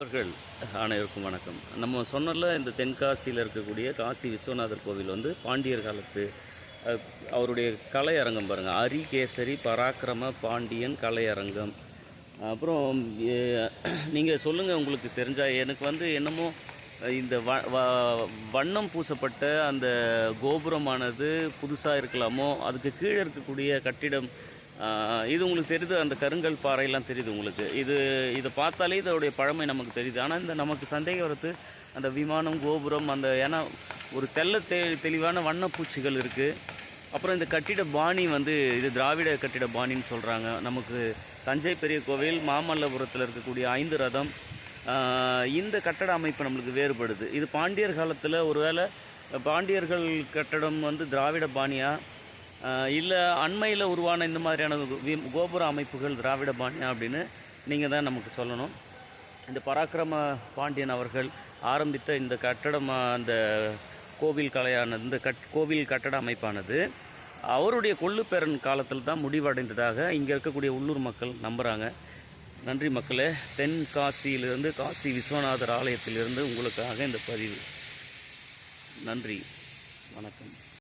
அவர்கள் அனைவருக்கும் வணக்கம். நம்ம சொன்னல இந்த தென்காசியில் இருக்கக்கூடிய காசி விஸ்வநாதர் கோவில் வந்து பாண்டியர் காலத்து அவருடைய அவருடைய கலையரங்கம் பாருங்கள் அரிகேசரி பராக்கிரம பாண்டியன் கலையரங்கம். அப்புறம் நீங்கள் சொல்லுங்கள் உங்களுக்கு தெரிஞ்சா எனக்கு வந்து என்னமோ இந்த வ வ- வண்ணம் பூசப்பட்ட அந்த கோபுரமானது புதுசாக இருக்கலாமோ அதுக்கு கீழே இருக்கக்கூடிய கட்டிடம் இது உங்களுக்கு தெரியுது அந்த கருங்கல் பாறையெல்லாம் தெரியுது உங்களுக்கு. இது இதை பார்த்தாலே இதோடைய பழமை நமக்கு தெரியுது ஆனால் இந்த நமக்கு சந்தேகம் வரத்து அந்த விமானம் கோபுரம் அந்த ஏன்னா ஒரு தெள்ள தெ தெளிவான வண்ணப்பூச்சிகள் இருக்குது அப்புறம் இந்த கட்டிட பாணி வந்து இது திராவிட கட்டிட பாணின்னு சொல்கிறாங்க நமக்கு தஞ்சை பெரிய கோவில் மாமல்லபுரத்தில் இருக்கக்கூடிய ஐந்து ரதம். இந்த கட்டட அமைப்பு நம்மளுக்கு வேறுபடுது. இது பாண்டியர் காலத்தில் ஒருவேளை பாண்டியர்கள் கட்டடம் வந்து திராவிட பாணியாக இல்லை அண்மையில் உருவான இந்த மாதிரியான கோபுர அமைப்புகள் திராவிட பாணியா அப்படின்னு நீங்கள் தான் நமக்கு சொல்லணும். இந்த பராக்கிரம பாண்டியன் அவர்கள் ஆரம்பித்த இந்த கட்டடம் அந்த கோவில் கலையானது இந்த கட் கோவில் கட்டட அமைப்பானது அவருடைய கொள்ளுப்பேரன் காலத்தில் தான் முடிவடைந்ததாக இங்கே இருக்கக்கூடிய உள்ளூர் மக்கள் நம்புகிறாங்க நன்றி மக்களே. தென்காசியிலிருந்து காசி விஸ்வநாதர் ஆலயத்திலிருந்து உங்களுக்காக இந்த பதிவு. நன்றி. வணக்கம்.